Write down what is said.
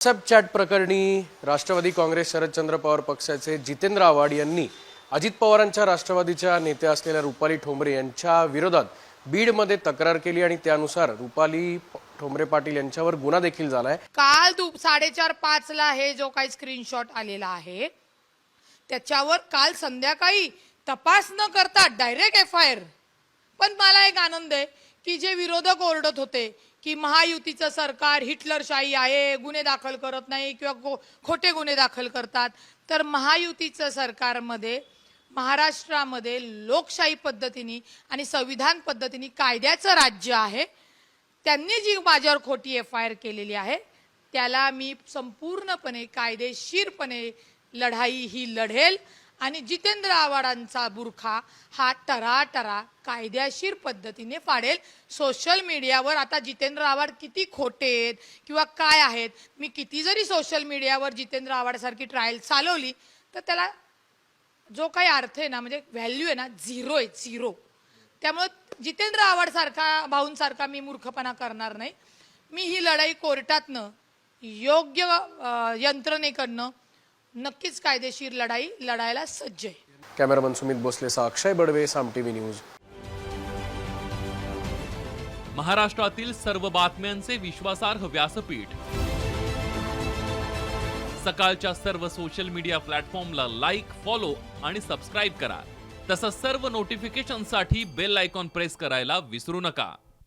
WhatsApp chat प्रकरणी राष्ट्रवादी काँग्रेस शरदचंद्र पवार पक्षाचे जितेंद्र आव्हाड यांनी अजित पवारांच्या राष्ट्रवादीच्या नेत्या असलेल्या रुपाली ठोंबरे यांच्या विरोधात बीडमध्ये तक्रार केली आणि त्यानुसार रुपाली ठोंबरे पाटील यांच्यावर गुन्हा देखील झालाय. काल तू साडेचार पाच ला हे जो काही स्क्रीनशॉट आलेला आहे त्याच्यावर काल संध्याकाळी तपास न करता डायरेक्ट एफ आय आर पण मला एक आनंद आहे की जे विरोधक ओरडत होते की महायुतीचं सरकार हिटलरशाही आहे गुन्हे दाखल करत नाही किंवा खो खोटे गुन्हे दाखल करतात तर महायुतीचं सरकारमध्ये महाराष्ट्रामध्ये लोकशाही पद्धतीने आणि संविधान पद्धतीने कायद्याचं राज्य आहे त्यांनी जी माझ्यावर खोटी एफ आय आर केलेली आहे त्याला मी संपूर्णपणे कायदेशीरपणे लढाई ही लढेल. आणि जितेंद्र आव्हाडांचा बुरखा हा टराटरा कायदेशीर पद्धतीने फाडेल. सोशल मीडियावर आता जितेंद्र आव्हाड किती खोटे आहेत किंवा काय आहेत? मी किती जरी सोशल मीडियावर जितेंद्र आव्हाडसारखी ट्रायल चालवली तर त्याला जो काही अर्थ आहे ना म्हणजे व्हॅल्यू आहे ना झिरो आहे झिरो त्यामुळं जितेंद्र आव्हाडसारखा भाऊंसारखा मी मूर्खपणा करणार नाही. मी ही लढाई कोर्टातनं योग्य यंत्रणेकडनं नक्कीच कायदेशीर लढाई लढायला सज्ज आहे. कॅमेरामन सुमित भोसलेसह अक्षय बडवे साम टीव्ही न्यूज. महाराष्ट्रातील सर्व बातम्यांचे विश्वासार्ह व्यासपीठ. सकाळच्या सर्व सोशल मीडिया प्लॅटफॉर्मला लाईक फॉलो आणि सबस्क्राईब करा. तसंच सर्व नोटिफिकेशनसाठी बेल आयकॉन प्रेस करायला विसरू नका.